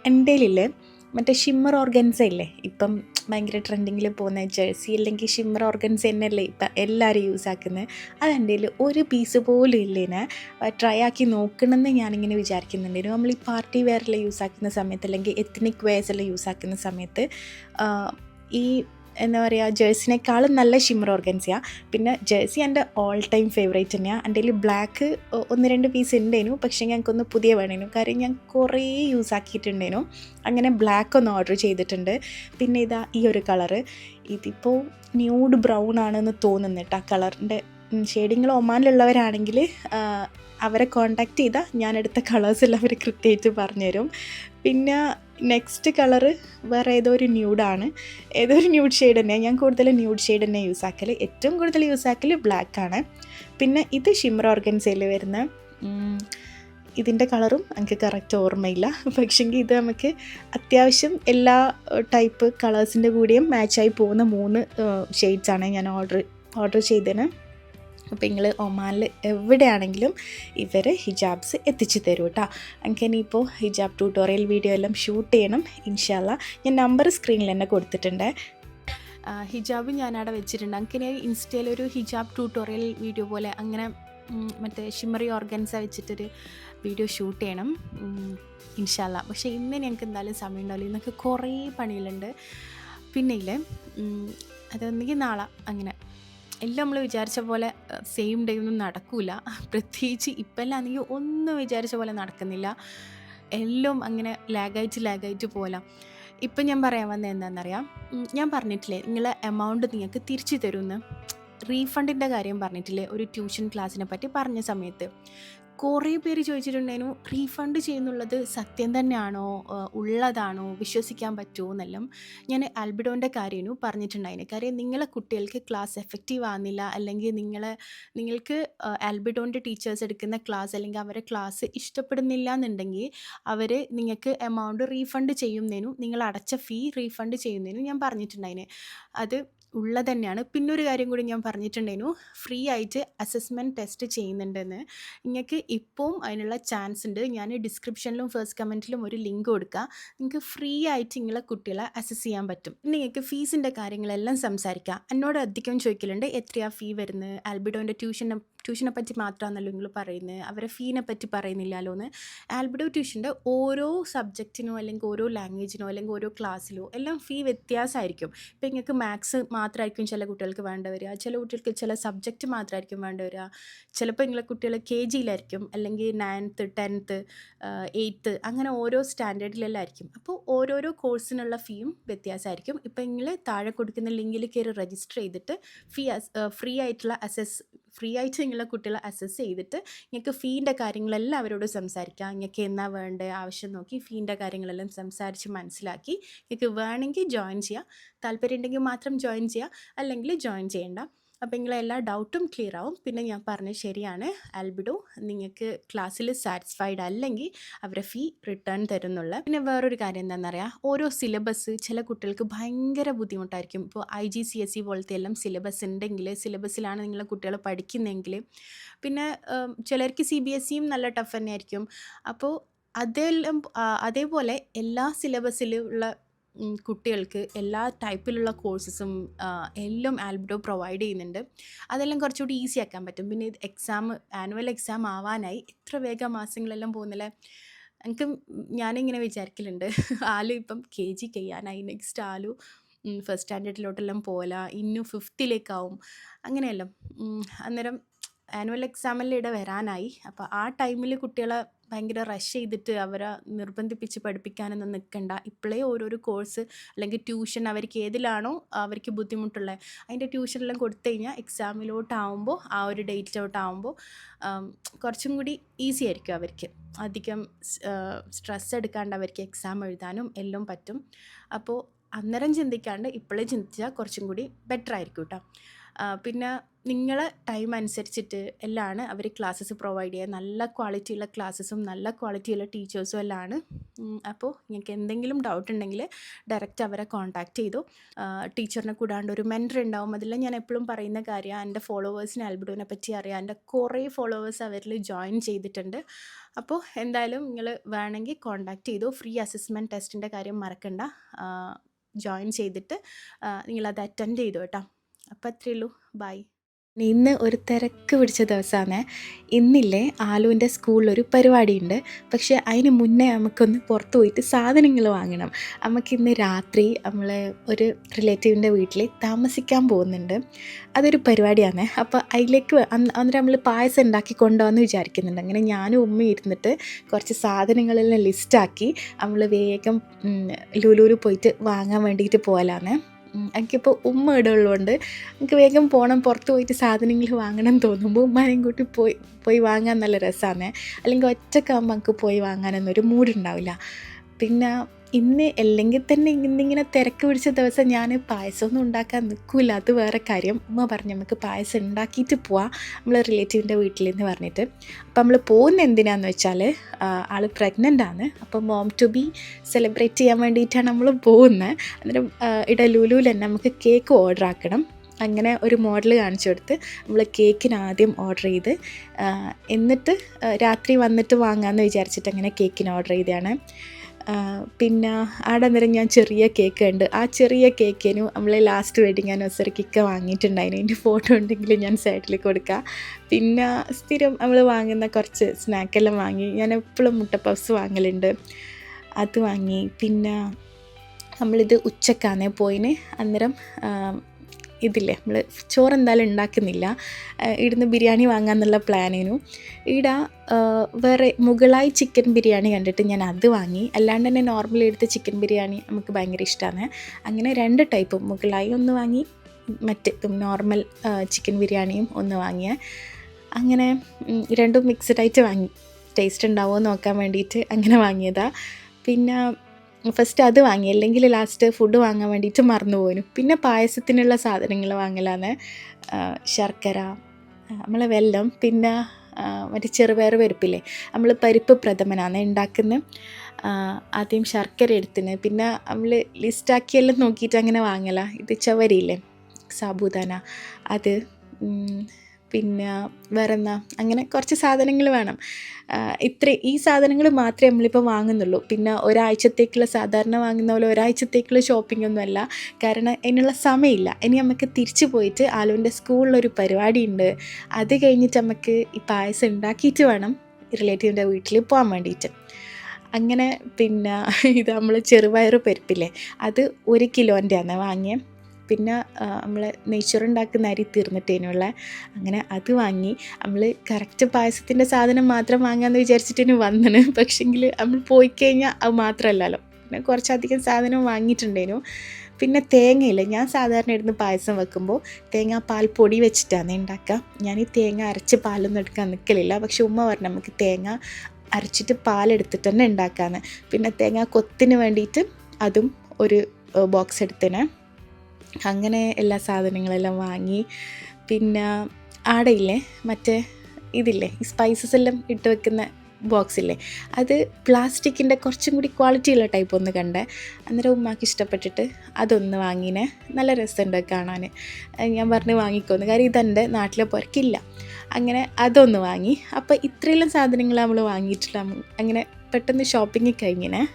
എന്റെയിലില്ലേ മറ്റേ ഷിമ്മർ ഓർഗൻസ ഇല്ലേ? ഇപ്പം ഭയങ്കര ട്രെൻഡിങ്ങിൽ പോകുന്ന ജേഴ്സി അല്ലെങ്കിൽ ഷിമ്മർ ഓർഗൻസ് തന്നെയല്ലേ ഇപ്പം എല്ലാവരും യൂസ് ആക്കുന്നത് അത് എന്റെ ഒരു പീസ് പോലും ഇല്ലേനെ ട്രൈ ആക്കി നോക്കണമെന്ന് ഞാനിങ്ങനെ വിചാരിക്കുന്നുണ്ടായിരുന്നു നമ്മൾ ഈ പാർട്ടി വെയറിൽ യൂസ് ആക്കുന്ന സമയത്ത് അല്ലെങ്കിൽ എത്നിക് വെയർസ് എല്ലാം യൂസ് ആക്കുന്ന സമയത്ത് ഈ എന്താ പറയുക ജേഴ്സിനേക്കാളും നല്ല ഷിമ്മർ ഓർഗൻസിയാണ് പിന്നെ ജേഴ്സി എന്റെ ഓൾ ടൈം ഫേവറേറ്റ് തന്നെയാണ് എന്റെ കയ്യിൽ ബ്ലാക്ക് ഒന്ന് രണ്ട് പീസ് ഉണ്ടേനു പക്ഷേ ഞങ്ങൾക്കൊന്ന് പുതിയ വേണേനു. കാര്യം ഞാൻ കുറേ യൂസ് ആക്കിയിട്ടുണ്ടേനു. അങ്ങനെ ബ്ലാക്ക് ഒന്ന് ഓർഡർ ചെയ്തിട്ടുണ്ട്. പിന്നെ ഇതാ ഈ ഒരു കളറ് ഇതിപ്പോൾ ന്യൂഡ് ബ്രൗൺ ആണെന്ന് തോന്നുന്നു ആ കളറിന്റെ ഷെയ്ഡിങ്ങൾ ഒമാനിലുള്ളവരാണെങ്കിൽ അവരെ കോണ്ടാക്ട് ചെയ്താൽ ഞാൻ എടുത്ത കളേഴ്സ് എല്ലാം അവർ കൃത്യമായിട്ട് പറഞ്ഞുതരും. പിന്നെ നെക്സ്റ്റ് കളറ് വേറെ ഏതോ ഒരു ന്യൂഡാണ് ഏതോ ഒരു ന്യൂഡ് ഷെയ്ഡ് തന്നെ ഞാൻ കൂടുതൽ ന്യൂഡ് ഷെയ്ഡ് തന്നെ യൂസ് ആക്കൽ ഏറ്റവും കൂടുതൽ യൂസ് ആക്കൽ ബ്ലാക്ക് ആണ്. പിന്നെ ഇത് ഷിമർ ഓർഗൻസയിൽ വരുന്ന ഇതിന്റെ കളറും എനിക്ക് കറക്റ്റ് ഓർമ്മയില്ല. പക്ഷെങ്കിൽ ഇത് നമുക്ക് അത്യാവശ്യം എല്ലാ ടൈപ്പ് കളേഴ്സിന്റെ കൂടെയും മാച്ചായി പോകുന്ന മൂന്ന് ഷെയ്ഡ്സാണ് ഞാൻ ഓർഡർ ഓർഡർ ചെയ്തതിന് അപ്പോൾ നിങ്ങൾ ഒമാനിൽ എവിടെയാണെങ്കിലും ഇവർ ഹിജാബ്സ് എത്തിച്ചു തരും കേട്ടോ എനിക്ക് ഇനിയിപ്പോൾ ഹിജാബ് ട്യൂട്ടോറിയൽ വീഡിയോ എല്ലാം ഷൂട്ട് ചെയ്യണം. ഇൻഷാല്ല ഞാൻ നമ്പർ സ്ക്രീനിൽ തന്നെ കൊടുത്തിട്ടുണ്ട്. ഹിജാബ് ഞാനവിടെ വെച്ചിട്ടുണ്ട്. അങ്ങനെ ഇൻസ്റ്റയിൽ ഒരു ഹിജാബ് ട്യൂട്ടോറിയൽ വീഡിയോ പോലെ അങ്ങനെ മറ്റേ ഷിമറി ഓർഗൻസ വെച്ചിട്ടൊരു വീഡിയോ ഷൂട്ട് ചെയ്യണം. ഇൻഷാല്ല പക്ഷേ ഇന്ന് ഞങ്ങൾക്ക് എന്തായാലും സമയം ഉണ്ടാവില്ല. ഇന്നൊക്കെ കുറേ പണിയിലുണ്ട് പിന്നെ അതൊന്നെങ്കിൽ നാളെ അങ്ങനെ. എല്ലാം നമ്മൾ വിചാരിച്ച പോലെ സെയിം ഡേ ഒന്നും നടക്കില്ല പ്രത്യേകിച്ച് ആണെങ്കിൽ ഒന്നും വിചാരിച്ച പോലെ നടക്കുന്നില്ല. എല്ലാം അങ്ങനെ ലാഗായിട്ട് ലാഗായിട്ട് പോലാം ഇപ്പം ഞാൻ പറയാൻ വന്നത് എന്താണെന്നറിയാം ഞാൻ പറഞ്ഞിട്ടില്ലേ നിങ്ങളെ എമൗണ്ട് നിങ്ങൾക്ക് തിരിച്ചു തരുമെന്ന് റീഫണ്ടിന്റെ കാര്യം പറഞ്ഞിട്ടില്ലേ ഒരു ട്യൂഷൻ ക്ലാസ്സിനെ പറ്റി പറഞ്ഞ സമയത്ത്. കുറേ പേര് ചോദിച്ചിട്ടുണ്ടായിരുന്നു റീഫണ്ട് ചെയ്യുന്നുള്ളത് സത്യം തന്നെയാണോ? ഉള്ളതാണോ? വിശ്വസിക്കാൻ പറ്റുമോ? എന്നെല്ലാം ഞാൻ ആൽബിഡോന്റെ കാര്യമായിരുന്നു പറഞ്ഞിട്ടുണ്ടായിരുന്നു. കാര്യം നിങ്ങളെ കുട്ടികൾക്ക് ക്ലാസ് എഫക്റ്റീവ് ആകുന്നില്ല അല്ലെങ്കിൽ നിങ്ങളെ നിങ്ങൾക്ക് ആൽബിഡോന്റെ ടീച്ചേഴ്സ് എടുക്കുന്ന ക്ലാസ് അല്ലെങ്കിൽ അവരെ ക്ലാസ് ഇഷ്ടപ്പെടുന്നില്ല എന്നുണ്ടെങ്കിൽ അവർ നിങ്ങൾക്ക് എമൗണ്ട് റീഫണ്ട് ചെയ്യുന്നതിനും നിങ്ങൾ അടച്ച ഫീ റീഫണ്ട് ചെയ്യുന്നതിനും ഞാൻ പറഞ്ഞിട്ടുണ്ടായിരുന്നു. അത് ഉള്ളത് തന്നെയാണ് പിന്നെ ഒരു കാര്യം കൂടി ഞാൻ പറഞ്ഞിട്ടുണ്ടായിരുന്നു. ഫ്രീ ആയിട്ട് അസസ്മെന്റ് ടെസ്റ്റ് ചെയ്യുന്നുണ്ടെന്ന്. നിങ്ങൾക്ക് ഇപ്പം അതിനുള്ള ചാൻസ് ഉണ്ട്. ഞാൻ ഡിസ്ക്രിപ്ഷനിലും ഫസ്റ്റ് കമന്റിലും ഒരു ലിങ്ക് കൊടുക്കുക നിങ്ങൾക്ക് ഫ്രീ ആയിട്ട് നിങ്ങളെ കുട്ടികളെ അസസ് ചെയ്യാൻ പറ്റും. നിങ്ങൾക്ക് ഫീസിന്റെ കാര്യങ്ങളെല്ലാം സംസാരിക്കാം. എന്നോട് അധികം ചോദിക്കലുണ്ട്. എത്രയാ ഫീ വരുന്നത്? ആൽബിഡോന്റെ ട്യൂഷനെ ട്യൂഷനെ പറ്റി മാത്രമാണല്ലോ നിങ്ങൾ പറയുന്നത് അവരെ ഫീനെ പറ്റി പറയുന്നില്ലല്ലോ എന്ന് ആൽബഡോ ട്യൂഷന്റെ ഓരോ സബ്ജക്റ്റിനോ അല്ലെങ്കിൽ ഓരോ ലാംഗ്വേജിനോ അല്ലെങ്കിൽ ഓരോ ക്ലാസ്സിലോ എല്ലാം ഫീ വ്യത്യാസമായിരിക്കും ഇപ്പം നിങ്ങൾക്ക് മാത്സ് മാത്രമായിരിക്കും ചില കുട്ടികൾക്ക് വേണ്ട വരിക. ചില കുട്ടികൾക്ക് ചില സബ്ജക്റ്റ് മാത്രമായിരിക്കും വേണ്ട വരിക. ചിലപ്പോൾ നിങ്ങളെ കുട്ടികൾ കെ ജിയിലായിരിക്കും അല്ലെങ്കിൽ നയൻത്ത് ടെൻത്ത് എയ്ത്ത് അങ്ങനെ ഓരോ സ്റ്റാൻഡേർഡിലെല്ലാം ആയിരിക്കും അപ്പോൾ ഓരോരോ കോഴ്സിനുള്ള ഫീയും വ്യത്യാസമായിരിക്കും ഇപ്പം നിങ്ങൾ താഴെ കൊടുക്കുന്ന ലിങ്കിൽ കയറി രജിസ്റ്റർ ചെയ്തിട്ട് ഫീ ഫ്രീ ആയിട്ടുള്ള അസസ് ഫ്രീ ആയിട്ട് നിങ്ങളെ കുട്ടികളെ അസസ് ചെയ്തിട്ട് നിങ്ങൾക്ക് ഫീന്റെ കാര്യങ്ങളെല്ലാം അവരോട് സംസാരിക്കാം. നിങ്ങൾക്ക് എന്നാ വേണ്ടത് ആവശ്യം നോക്കി ഫീന്റെ കാര്യങ്ങളെല്ലാം സംസാരിച്ച് മനസ്സിലാക്കി നിങ്ങൾക്ക് വേണമെങ്കിൽ ജോയിൻ ചെയ്യാം. താല്പര്യം ഉണ്ടെങ്കിൽ മാത്രം ജോയിൻ ചെയ്യുക അല്ലെങ്കിൽ ജോയിൻ ചെയ്യേണ്ട. അപ്പോൾ നിങ്ങളെ എല്ലാ ഡൗട്ടും ക്ലിയർ ആവും. പിന്നെ ഞാൻ പറഞ്ഞത് ശരിയാണ്. ആൽബിഡോ നിങ്ങൾക്ക് ക്ലാസ്സിൽ സാറ്റിസ്ഫൈഡ് അല്ലെങ്കിൽ അവരെ ഫീ റിട്ടേൺ തരുന്നുള്ള. പിന്നെ വേറൊരു കാര്യം എന്താണെന്ന് അറിയാം ഓരോ സിലബസ് ചില കുട്ടികൾക്ക് ഭയങ്കര ബുദ്ധിമുട്ടായിരിക്കും. ഇപ്പോൾ I G C S E പോലത്തെ എല്ലാം സിലബസ് ഉണ്ടെങ്കിൽ സിലബസിലാണ് നിങ്ങളെ കുട്ടികൾ പഠിക്കുന്നതെങ്കിൽ. പിന്നെ ചിലർക്ക് സി ബി എസ് സിയും നല്ല ടഫ് തന്നെയായിരിക്കും. അപ്പോൾ അതെല്ലാം അതേപോലെ എല്ലാ സിലബസിലുള്ള കുട്ടികൾക്ക് എല്ലാ ടൈപ്പിലുള്ള കോഴ്സസും എല്ലാം ആൽബിഡോ പ്രൊവൈഡ് ചെയ്യുന്നുണ്ട്. അതെല്ലാം കുറച്ചുകൂടി ഈസി ആക്കാൻ പറ്റും. പിന്നെ ഇത് എക്സാം ആനുവൽ എക്സാം ആവാനായി ഇത്ര വേഗം മാസങ്ങളെല്ലാം പോകുന്നില്ലേ? എനിക്ക് ഞാനിങ്ങനെ വിചാരിക്കലുണ്ട്. ആലു ഇപ്പം കെ ജി കഴിയാനായി. നെക്സ്റ്റ് ആലു ഫസ്റ്റ് സ്റ്റാൻഡേർഡിലോട്ടെല്ലാം പോല ഇന്നു ഫിഫ്ത്തിലേക്കാവും അങ്ങനെയല്ലോ. അന്നേരം ആനുവൽ എക്സാമെല്ലാം ഇവിടെ വരാനായി. അപ്പോൾ ആ ടൈമിൽ കുട്ടികളെ ഭയങ്കര റഷ് ചെയ്തിട്ട് അവരെ നിർബന്ധിപ്പിച്ച് പഠിപ്പിക്കാനൊന്നും നിൽക്കണ്ട ഇപ്പോഴേ ഓരോരോ കോഴ്സ് അല്ലെങ്കിൽ ട്യൂഷൻ അവർക്ക് ഏതിലാണോ അവർക്ക് ബുദ്ധിമുട്ടുള്ളത് അതിന്റെ ട്യൂഷനെല്ലാം കൊടുത്തു കഴിഞ്ഞാൽ എക്സാമിലോട്ടാവുമ്പോൾ ആ ഒരു ഡേറ്റിലോട്ടാവുമ്പോൾ കുറച്ചും കൂടി ഈസി ആയിരിക്കും അവർക്ക്. അധികം സ്ട്രെസ് എടുക്കാണ്ട് അവർക്ക് എക്സാം എഴുതാനും എല്ലാം പറ്റും. അപ്പോൾ അന്നേരം ചിന്തിക്കാണ്ട് ഇപ്പോഴേ ചിന്തിച്ചാൽ കുറച്ചും കൂടി ബെറ്റർ ആയിരിക്കും കേട്ടോ പിന്നെ നിങ്ങളെ ടൈം അനുസരിച്ചിട്ട് എല്ലാമാണ് അവർ ക്ലാസ്സസ് പ്രൊവൈഡ് ചെയ്യുക. നല്ല ക്വാളിറ്റിയുള്ള ക്ലാസ്സസും നല്ല ക്വാളിറ്റിയുള്ള ടീച്ചേഴ്സും എല്ലാമാണ് അപ്പോൾ നിങ്ങൾക്ക് എന്തെങ്കിലും ഡൗട്ട് ഉണ്ടെങ്കിൽ ഡയറക്റ്റ് അവരെ കോൺടാക്റ്റ് ചെയ്തു. ടീച്ചറിനെ കൂടാണ്ട് ഒരു മെന്റർ ഉണ്ടാവും. അതിൽ ഞാൻ എപ്പോഴും പറയുന്ന കാര്യം എന്റെ ഫോളോവേഴ്സിന് ആൽബിഡോനെ പറ്റി അറിയാം. എന്റെ കുറേ ഫോളോവേഴ്സ് അവരിൽ ജോയിൻ ചെയ്തിട്ടുണ്ട്. അപ്പോൾ എന്തായാലും നിങ്ങൾ വേണമെങ്കിൽ കോൺടാക്റ്റ് ചെയ്തു. ഫ്രീ അസസ്മെന്റ് ടെസ്റ്റിന്റെ കാര്യം മറക്കണ്ട. ജോയിൻ ചെയ്തിട്ട് നിങ്ങളത് അറ്റൻഡ് ചെയ്തു കേട്ടോ. അപ്പോൾ അത്രയേ ഉള്ളൂ. ബൈ ഇന്ന് ഒരു തിരക്ക് പിടിച്ച ദിവസമാണ്. ഇന്നില്ലേ ആലുവിന്റെ സ്കൂളിലൊരു പരിപാടിയുണ്ട്. പക്ഷേ അതിന് മുന്നേ നമുക്കൊന്ന് പുറത്ത് പോയിട്ട് സാധനങ്ങൾ വാങ്ങണം. നമുക്ക് ഇന്ന് രാത്രി നമ്മൾ ഒരു റിലേറ്റീവിന്റെ വീട്ടിൽ താമസിക്കാൻ പോകുന്നുണ്ട്. അതൊരു പരിപാടിയാണ്. അപ്പോൾ അതിലേക്ക് അന്ന് അന്നേരം നമ്മൾ പായസം ഉണ്ടാക്കി കൊണ്ടുപോകാമെന്ന് വിചാരിക്കുന്നുണ്ട്. അങ്ങനെ ഞാനും ഉമ്മയും ഇരുന്നിട്ട് കുറച്ച് സാധനങ്ങളെല്ലാം ലിസ്റ്റാക്കി. നമ്മൾ വേഗം ലുലുവിൽ പോയിട്ട് വാങ്ങാൻ വേണ്ടിയിട്ട് പോകലാണ്. എനിക്കിപ്പോൾ ഉമ്മ ഇവിടെ ഉള്ളതുകൊണ്ട് എനിക്ക് വേഗം പോകണം പുറത്ത് പോയിട്ട് സാധനങ്ങൾ വാങ്ങണം തോന്നുമ്പോൾ ഉമ്മാനെയും കൂട്ടി പോയി പോയി വാങ്ങാൻ നല്ല രസമാണ് അല്ലെങ്കിൽ ഒറ്റക്കാകുമ്പോൾ നമുക്ക് പോയി വാങ്ങാനൊന്നും ഒരു മൂഡുണ്ടാവില്ല. പിന്നെ ഇന്ന് അല്ലെങ്കിൽ തന്നെ ഇന്നിങ്ങനെ തിരക്ക് പിടിച്ച ദിവസം ഞാൻ പായസമൊന്നും ഉണ്ടാക്കാൻ നിൽക്കില്ല അത് വേറെ കാര്യം. ഉമ്മ പറഞ്ഞു നമുക്ക് പായസം ഉണ്ടാക്കിയിട്ട് പോവാം. നമ്മൾ റിലേറ്റീവിന്റെ വീട്ടിൽ നിന്ന് പറഞ്ഞിട്ട്. അപ്പം നമ്മൾ പോകുന്ന എന്തിനാന്ന് വെച്ചാൽ ആൾ പ്രഗ്നന്റ് ആണ്. അപ്പം മോം ടു ബി സെലിബ്രേറ്റ് ചെയ്യാൻ വേണ്ടിയിട്ടാണ് നമ്മൾ പോകുന്നത്. അന്നേരം ഇട ലുലുവിൽ തന്നെ നമുക്ക് കേക്ക് ഓർഡർ ആക്കണം. അങ്ങനെ ഒരു മോഡൽ കാണിച്ചു കൊടുത്ത് നമ്മൾ കേക്കിന് ആദ്യം ഓർഡർ ചെയ്ത് എന്നിട്ട് രാത്രി വന്നിട്ട് വാങ്ങാമെന്ന് വിചാരിച്ചിട്ട് അങ്ങനെ കേക്കിന് ഓർഡർ ചെയ്തതാണ്. പിന്നെ ആടെ അന്നേരം ഞാൻ ചെറിയ കേക്ക് ഉണ്ട് ആ ചെറിയ കേക്കിനു നമ്മളെ ലാസ്റ്റ് വെഡിങ് ആനിവേഴ്സറിക്കൊക്കെ വാങ്ങിയിട്ടുണ്ടായിരുന്നു. എന്റെ ഫോട്ടോ ഉണ്ടെങ്കിൽ ഞാൻ സൈഡിൽ കൊടുക്കാം. പിന്നെ സ്ഥിരം നമ്മൾ വാങ്ങുന്ന കുറച്ച് സ്നാക്കെല്ലാം വാങ്ങി. ഞാൻ എപ്പോഴും മുട്ട പഫ്സ് വാങ്ങലുണ്ട്. അത് വാങ്ങി. പിന്നെ നമ്മളിത് ഉച്ചക്കാന്നേ പോയിന്. അന്നേരം ഇതില്ലേ നമ്മൾ ചോറ് എന്തായാലും ഉണ്ടാക്കുന്നില്ല ഇവിടുന്ന് ബിരിയാണി വാങ്ങാമെന്നുള്ള പ്ലാനിനു. ഈട വേറെ മുകളായി ചിക്കൻ ബിരിയാണി കണ്ടിട്ട് ഞാൻ അത് വാങ്ങി. അല്ലാണ്ട് തന്നെ നോർമലി എടുത്ത ചിക്കൻ ബിരിയാണി നമുക്ക് ഭയങ്കര ഇഷ്ടമാണ് അങ്ങനെ രണ്ട് ടൈപ്പ് മുകളായി ഒന്ന് വാങ്ങി മറ്റ് നോർമൽ ചിക്കൻ ബിരിയാണിയും ഒന്ന് വാങ്ങിയ. അങ്ങനെ രണ്ടും മിക്സഡ് ആയിട്ട് വാങ്ങി. ടേസ്റ്റ് ഉണ്ടാവുമോ നോക്കാൻ വേണ്ടിയിട്ട് അങ്ങനെ വാങ്ങിയതാണ് പിന്നെ ഫസ്റ്റ് അത് വാങ്ങി അല്ലെങ്കിൽ ലാസ്റ്റ് ഫുഡ് വാങ്ങാൻ വേണ്ടിയിട്ട് മറന്നു പോകുന്നു പിന്നെ പായസത്തിനുള്ള സാധനങ്ങൾ വാങ്ങലാണ്. ശർക്കര നമ്മളെ വെല്ലം പിന്നെ മറ്റേ ചെറുപയർ പരിപ്പില്ലേ? നമ്മൾ പരിപ്പ് പ്രഥമനാണ് ഉണ്ടാക്കുന്നത് ആദ്യം ശർക്കര എടുത്തിന്. പിന്നെ നമ്മൾ ലിസ്റ്റാക്കിയെല്ലാം നോക്കിയിട്ട് അങ്ങനെ വാങ്ങല. ഇത് ചവരിയില്ലേ സാബുദാന. അത് പിന്നെ വേറെന്നാ അങ്ങനെ കുറച്ച് സാധനങ്ങൾ വേണം. ഇത്ര ഈ സാധനങ്ങൾ മാത്രമേ നമ്മളിപ്പോൾ വാങ്ങുന്നുള്ളൂ. പിന്നെ ഒരാഴ്ചത്തേക്കുള്ള സാധാരണ വാങ്ങുന്ന പോലെ ഒരാഴ്ചത്തേക്കുള്ള ഷോപ്പിംഗ് ഒന്നുമല്ല കാരണം അതിനുള്ള സമയമില്ല. ഇനി നമുക്ക് തിരിച്ചു പോയിട്ട് ആലുവിന്റെ സ്കൂളിലൊരു പരിപാടി ഉണ്ട് അത് കഴിഞ്ഞിട്ട് നമുക്ക് ഈ പായസം ഉണ്ടാക്കിയിട്ട് വേണം റിലേറ്റീവിന്റെ വീട്ടിൽ പോകാൻ വേണ്ടിയിട്ട്. അങ്ങനെ പിന്നെ ഇത് നമ്മൾ ചെറുപയർ പരിപ്പില്ലേ? അത് ഒരു കിലോന്റെയാണ് വാങ്ങിയത് പിന്നെ നമ്മൾ നെയ്ച്ചോറുണ്ടാക്കുന്ന അരി തീർന്നിട്ടേനുള്ള അങ്ങനെ അത് വാങ്ങി. നമ്മൾ കറക്റ്റ് പായസത്തിന്റെ സാധനം മാത്രം വാങ്ങാമെന്ന് വിചാരിച്ചിട്ടേനു വന്നത് പക്ഷെങ്കിൽ നമ്മൾ പോയി കഴിഞ്ഞാൽ അത് മാത്രമല്ലല്ലോ പിന്നെ കുറച്ചധികം സാധനം വാങ്ങിയിട്ടുണ്ടേനു. പിന്നെ തേങ്ങയില്ല ഞാൻ സാധാരണ ഇടുന്ന പായസം വെക്കുമ്പോൾ തേങ്ങ പാൽ പൊടി വെച്ചിട്ടാണ് ഉണ്ടാക്കുക ഞാൻ ഈ തേങ്ങ അരച്ച് പാലൊന്നും എടുക്കാൻ നിൽക്കലില്ല പക്ഷെ ഉമ്മ പറഞ്ഞു നമുക്ക് തേങ്ങ അരച്ചിട്ട് പാലെടുത്തിട്ട് തന്നെ ഉണ്ടാക്കാമെന്ന് പിന്നെ തേങ്ങ കൊത്തിന് വേണ്ടിയിട്ട് അതും ഒരു ബോക്സ് എടുത്തിന്. അങ്ങനെ എല്ലാ സാധനങ്ങളെല്ലാം വാങ്ങി. പിന്നെ ആടയില്ലേ? മറ്റേ ഇതില്ലേ? ഈ സ്പൈസസ് എല്ലാം ഇട്ട് വെക്കുന്ന ബോക്സ് ഇല്ലേ? അത് പ്ലാസ്റ്റിക്കിന്റെ കുറച്ചും കൂടി ക്വാളിറ്റിയുള്ള ടൈപ്പ് ഒന്ന് കണ്ടേ. അന്നേരം ഉമ്മാക്ക് ഇഷ്ടപ്പെട്ടിട്ട് അതൊന്ന് വാങ്ങിനെ. നല്ല രസമുണ്ട് കാണാൻ. ഞാൻ പറഞ്ഞ് വാങ്ങിക്കോന്ന്. കാര്യം ഇതെന്റെ നാട്ടിലെ പുറക്കില്ല അങ്ങനെ അതൊന്ന് വാങ്ങി. അപ്പോൾ ഇത്രയെല്ലാം സാധനങ്ങൾ നമ്മൾ വാങ്ങിയിട്ടില്ല അങ്ങനെ പെട്ടെന്ന് ഷോപ്പിങ്ങിൽ കഴിഞ്ഞിനെ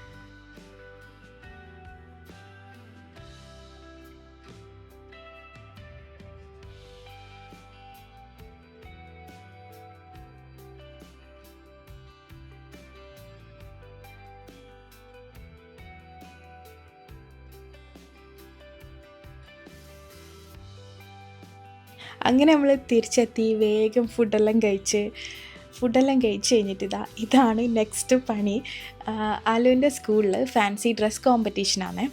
അങ്ങനെ നമ്മൾ തിരിച്ചെത്തി വേഗം ഫുഡെല്ലാം കഴിച്ച് ഫുഡെല്ലാം കഴിച്ച് കഴിഞ്ഞിട്ട് ഇതാ ഇതാണ് നെക്സ്റ്റ് പണി. ആലുവിന്റെ സ്കൂളിൽ ഫാൻസി ഡ്രസ്സ് കോമ്പറ്റീഷനാണ്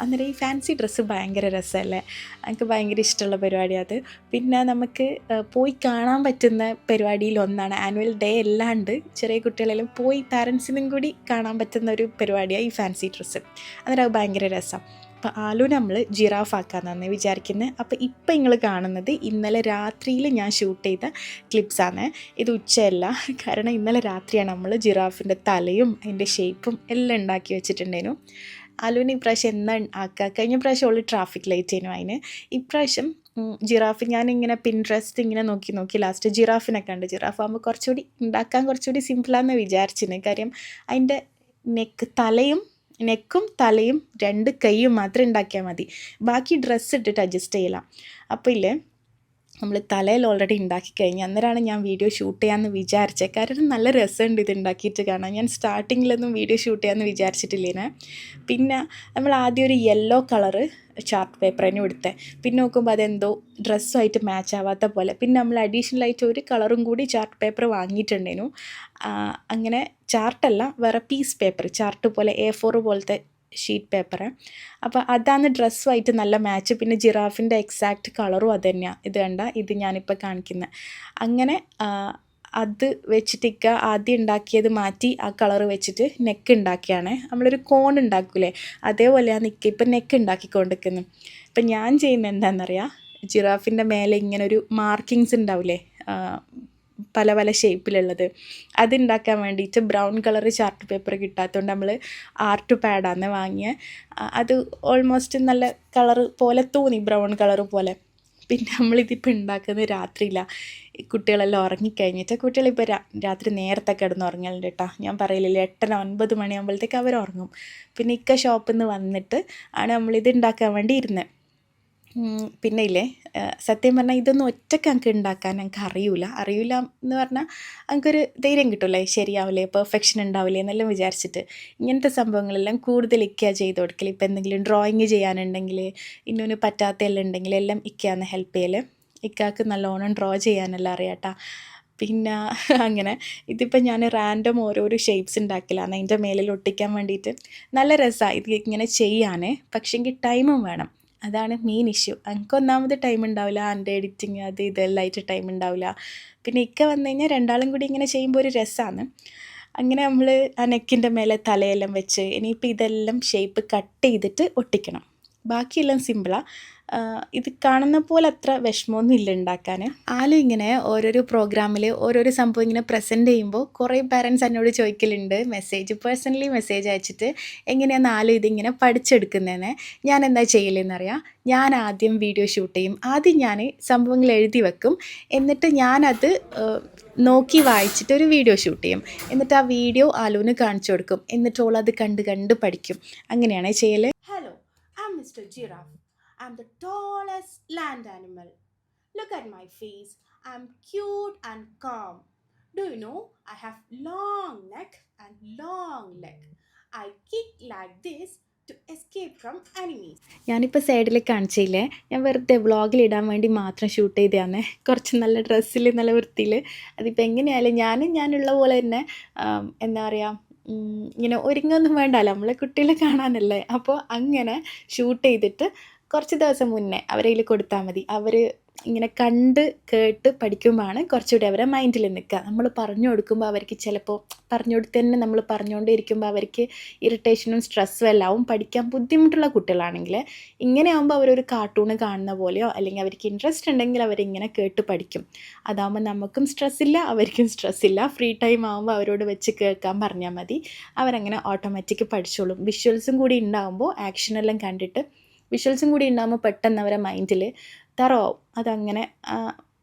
അന്നേരം ഈ ഫാൻസി ഡ്രസ്സ് ഭയങ്കര രസമല്ലേ? എനിക്ക് ഭയങ്കര ഇഷ്ടമുള്ള പരിപാടി അത്. പിന്നെ നമുക്ക് പോയി കാണാൻ പറ്റുന്ന പരിപാടിയിൽ ഒന്നാണ് ആനുവൽ ഡേ അല്ലാണ്ട് ചെറിയ കുട്ടികളെല്ലാം പോയി പാരൻസിനും കൂടി കാണാൻ പറ്റുന്ന ഒരു പരിപാടിയാണ് ഈ ഫാൻസി ഡ്രസ്സ് അന്നേരം അത് ഭയങ്കര രസം. അപ്പോൾ ആലു നമ്മൾ ജിറാഫ് ആക്കാമെന്നാണ് വിചാരിക്കുന്നത് അപ്പോൾ ഇപ്പം നിങ്ങൾ കാണുന്നത് ഇന്നലെ രാത്രിയിൽ ഞാൻ ഷൂട്ട് ചെയ്ത ക്ലിപ്സാണ് ഇത് ഉച്ചയല്ല. കാരണം ഇന്നലെ രാത്രിയാണ് നമ്മൾ ജിറാഫിന്റെ തലയും അതിന്റെ ഷേപ്പും എല്ലാം ഉണ്ടാക്കി വെച്ചിട്ടുണ്ടായിരുന്നു ആലുവിന് ഇപ്രാവശ്യം എന്താ ആക്കുക കഴിഞ്ഞ പ്രാവശ്യം ഉള്ളിൽ ട്രാഫിക് ലൈറ്റ് ചെയ്യുന്നു അതിന് ഇപ്രാവശ്യം ജിറാഫ് ഞാനിങ്ങനെ പിൻട്രസ്റ്റ് ഇങ്ങനെ നോക്കി നോക്കി ലാസ്റ്റ് ജിറാഫിനെ കണ്ട്. ജിറാഫ് ആകുമ്പോൾ കുറച്ചുകൂടി ഉണ്ടാക്കാൻ കുറച്ചുകൂടി സിമ്പിളാന്ന് വിചാരിച്ചിന് കാര്യം അതിന്റെ നെക്ക് തലയും നെക്കും തലയും രണ്ട് കൈയും മാത്രം ഉണ്ടാക്കിയാൽ മതി. ബാക്കി ഡ്രസ്സ് ഇട്ടിട്ട് അഡ്ജസ്റ്റ് ചെയ്യലാം. അപ്പോൾ ഇല്ലേ? നമ്മൾ തലയിൽ ഓൾറെഡി ഉണ്ടാക്കി കഴിഞ്ഞു അന്നേരമാണ് ഞാൻ വീഡിയോ ഷൂട്ട് ചെയ്യാമെന്ന് വിചാരിച്ചത് കാരണം നല്ല രസമുണ്ട് ഇത് ഉണ്ടാക്കിയിട്ട് കാണാൻ. ഞാൻ സ്റ്റാർട്ടിങ്ങിലൊന്നും വീഡിയോ ഷൂട്ട് ചെയ്യാമെന്ന് വിചാരിച്ചിട്ടില്ലേനെ. പിന്നെ നമ്മൾ ആദ്യം ഒരു യെല്ലോ കളറ് ചാർട്ട് പേപ്പർ തന്നെ എടുത്തേ പിന്നെ നോക്കുമ്പോൾ അതെന്തോ ഡ്രസ്സുമായിട്ട് മാച്ച് ആവാത്ത പോലെ. പിന്നെ നമ്മൾ അഡീഷണൽ ആയിട്ട് ഒരു കളറും കൂടി ചാർട്ട് പേപ്പർ വാങ്ങിയിട്ടുണ്ടേനു. അങ്ങനെ ചാർട്ടല്ല വേറെ പീസ് പേപ്പർ ചാർട്ട് പോലെ എ ഫോർ പോലത്തെ ഷീറ്റ് പേപ്പർ അപ്പോൾ അതാണ് ഡ്രസ്സുമായിട്ട് നല്ല മാച്ച് പിന്നെ ജിറാഫിന്റെ എക്സാക്റ്റ് കളറും അത് തന്നെയാണ് ഇത് കണ്ട ഇത് ഞാനിപ്പോൾ കാണിക്കുന്നത് അങ്ങനെ അത് വെച്ചിട്ടിക്ക ആദ്യം ഉണ്ടാക്കിയത് മാറ്റി ആ കളർ വെച്ചിട്ട് നെക്ക് ഉണ്ടാക്കിയാണ്. നമ്മളൊരു കോൺ ഉണ്ടാക്കൂലേ? അതേപോലെയാണ് നിൽക്കുക ഇപ്പം നെക്ക് ഉണ്ടാക്കിക്കൊണ്ടിരിക്കുന്നത് ഇപ്പം ഞാൻ ചെയ്യുന്നത് എന്താണെന്നറിയാം ജിറാഫിന്റെ മേലെ ഇങ്ങനെ ഒരു മാർക്കിങ്സ് ഉണ്ടാവില്ലേ പല പല ഷേപ്പിലുള്ളത് അതുണ്ടാക്കാൻ വേണ്ടിയിട്ട് ബ്രൗൺ കളർ ചാർട്ട് പേപ്പർ കിട്ടാത്തതുകൊണ്ട് നമ്മൾ ആർട്ട് പാഡാണ് വാങ്ങിയ. അത് ഓൾമോസ്റ്റ് നല്ല കളർ പോലെ തോന്നി ബ്രൗൺ കളർ പോലെ. പിന്നെ നമ്മളിതിപ്പോൾ ഉണ്ടാക്കുന്നത് രാത്രിയിലാണ് കുട്ടികളെല്ലാം ഉറങ്ങിക്കഴിഞ്ഞിട്ട് കുട്ടികളിപ്പോൾ രാ രാത്രി നേരത്തെ കിടന്ന് ഉറങ്ങലുണ്ട് കേട്ടോ ഞാൻ പറയില്ലേ എട്ടര ഒൻപത് മണിയാകുമ്പോഴത്തേക്ക് അവർ ഉറങ്ങും. പിന്നെ ഇക്ക ഷോപ്പിൽ നിന്ന് വന്നിട്ട് ആണ് നമ്മളിത് ഉണ്ടാക്കാൻ വേണ്ടി ഇരുന്നത് പിന്നെ ഇല്ലേ സത്യം പറഞ്ഞാൽ ഇതൊന്നും ഒറ്റയ്ക്ക് ഞങ്ങൾക്ക് ഉണ്ടാക്കാൻ ഞങ്ങൾക്ക് അറിയില്ല അറിയില്ല എന്ന് പറഞ്ഞാൽ ഞങ്ങൾക്കൊരു ധൈര്യം കിട്ടില്ലേ ശരിയാവില്ലേ പെർഫെക്ഷൻ ഉണ്ടാവില്ലേ എന്നെല്ലാം വിചാരിച്ചിട്ട്. ഇങ്ങനത്തെ സംഭവങ്ങളെല്ലാം കൂടുതൽ ഇക്ക ചെയ്ത് കൊടുക്കൽ ഇപ്പം എന്തെങ്കിലും ഡ്രോയിങ് ചെയ്യാനുണ്ടെങ്കിൽ ഇന്നൊന്ന് പറ്റാത്ത എല്ലാം ഉണ്ടെങ്കിൽ എല്ലാം ഇക്കാന്ന് ഹെൽപ്പ് ചെയ്യൽ ഇക്കാക്ക് നല്ലോണം ഡ്രോ ചെയ്യാനെല്ലാം അറിയാട്ടാ. പിന്നെ അങ്ങനെ ഇതിപ്പോൾ ഞാൻ റാൻഡം ഓരോരോ ഷേപ്സ് ഉണ്ടാക്കലാണ് അതിന്റെ മേലിൽ ഒട്ടിക്കാൻ വേണ്ടിയിട്ട് നല്ല രസമാണ് ഇത് ഇങ്ങനെ ചെയ്യാൻ പക്ഷേങ്കിൽ ടൈമും വേണം. അതാണ് മെയിൻ ഇഷ്യൂ എനിക്ക് ഒന്നാമത് ടൈം ഉണ്ടാവില്ല എന്റെ എഡിറ്റിങ് അത് ഇതെല്ലാം ആയിട്ട് ടൈം ഉണ്ടാവില്ല പിന്നെ ഇക്ക വന്നു കഴിഞ്ഞാൽ രണ്ടാളും കൂടി ഇങ്ങനെ ചെയ്യുമ്പോൾ ഒരു രസമാണ് അങ്ങനെ നമ്മൾ ആ നെക്കിന്റെ മേലെ തലയെല്ലാം വെച്ച് ഇനിയിപ്പോൾ ഇതെല്ലാം ഷേപ്പ് കട്ട് ചെയ്തിട്ട് ഒട്ടിക്കണം. ബാക്കിയെല്ലാം സിമ്പിളാണ് ഇത് കാണുന്ന പോലെ അത്ര വിഷമമൊന്നും ഇല്ല ഉണ്ടാക്കാൻ ആലും ഇങ്ങനെ ഓരോരോ പ്രോഗ്രാമിൽ ഓരോരോ സംഭവം ഇങ്ങനെ പ്രസന്റ് ചെയ്യുമ്പോൾ കുറേ പാരൻസ് എന്നോട് ചോദിക്കലുണ്ട്. മെസ്സേജ് പേഴ്സണലി മെസ്സേജ് അയച്ചിട്ട് എങ്ങനെയാണ് ആലും ഇതിങ്ങനെ പഠിച്ചെടുക്കുന്നതെന്ന് ഞാൻ എന്താ ചെയ്യലെന്നറിയാം? ഞാൻ ആദ്യം വീഡിയോ ഷൂട്ട് ചെയ്യും. ആദ്യം ഞാൻ സംഭവങ്ങൾ എഴുതി വെക്കും. എന്നിട്ട് ഞാനത് നോക്കി വായിച്ചിട്ട് ഒരു വീഡിയോ ഷൂട്ട് ചെയ്യും. എന്നിട്ട് ആ വീഡിയോ ആലുവിന് കാണിച്ചു കൊടുക്കും. എന്നിട്ട് ഓൾ അത് കണ്ട് കണ്ട് പഠിക്കും. അങ്ങനെയാണ് ചെയ്യൽ hello I mister giraffe I the tallest land animal. Look at my face. I'm cute and calm. Do you know I have long neck and long leg? I kick like enemies ഞാനിപ്പോൾ സൈഡിലേക്ക് കാണിച്ചില്ലേ ഞാൻ വെറുതെ വ്ളോഗിൽ ഇടാൻ വേണ്ടി മാത്രം shoot ചെയ്തതാണ് കുറച്ച് നല്ല ഡ്രസ്സിൽ നല്ല വൃത്തിയിൽ അതിപ്പോൾ എങ്ങനെയായാലും ഞാനും ഞാനുള്ള പോലെ തന്നെ എന്താ പറയുക ഇങ്ങനെ ഒരുങ്ങൊന്നും വേണ്ടല്ലോ നമ്മളെ കുട്ടികളെ കാണാനല്ലേ അപ്പോൾ അങ്ങനെ ഷൂട്ട് ചെയ്തിട്ട് കുറച്ച് ദിവസം മുന്നേ അവരെ കയ്യിൽ കൊടുത്താൽ മതി. അവർ ഇങ്ങനെ കണ്ട് കേട്ട് പഠിക്കുമ്പോഴാണ് കുറച്ചുകൂടി അവരെ മൈൻഡിൽ നിൽക്കുക. നമ്മൾ പറഞ്ഞു കൊടുക്കുമ്പോൾ അവർക്ക് ചിലപ്പോൾ പറഞ്ഞു കൊടുത്ത് തന്നെ നമ്മൾ പറഞ്ഞുകൊണ്ടേ ഇരിക്കുമ്പോൾ അവർക്ക് ഇറിറ്റേഷനും സ്ട്രെസ്സും എല്ലാം ആവും. പഠിക്കാൻ ബുദ്ധിമുട്ടുള്ള കുട്ടികളാണെങ്കിൽ ഇങ്ങനെ ആകുമ്പോൾ അവരൊരു കാർട്ടൂൺ കാണുന്ന പോലെയോ അല്ലെങ്കിൽ അവർക്ക് ഇൻട്രസ്റ്റ് ഉണ്ടെങ്കിൽ അവരിങ്ങനെ കേട്ട് പഠിക്കും. അതാകുമ്പോൾ നമുക്കും സ്ട്രെസ് ഇല്ല അവർക്കും സ്ട്രെസ് ഇല്ല. ഫ്രീ ടൈം ആകുമ്പോൾ അവരോട് വെച്ച് കേൾക്കാൻ പറഞ്ഞാൽ മതി. അവരങ്ങനെ ഓട്ടോമാറ്റിക് പഠിച്ചോളും. വിഷ്വൽസും കൂടി ഉണ്ടാകുമ്പോൾ ആക്ഷനെല്ലാം കണ്ടിട്ട് വിഷ്വൽസും കൂടി ഉണ്ടാകുമ്പോൾ പെട്ടെന്ന് അവരെ മൈൻഡിൽ തറവാവും. അതങ്ങനെ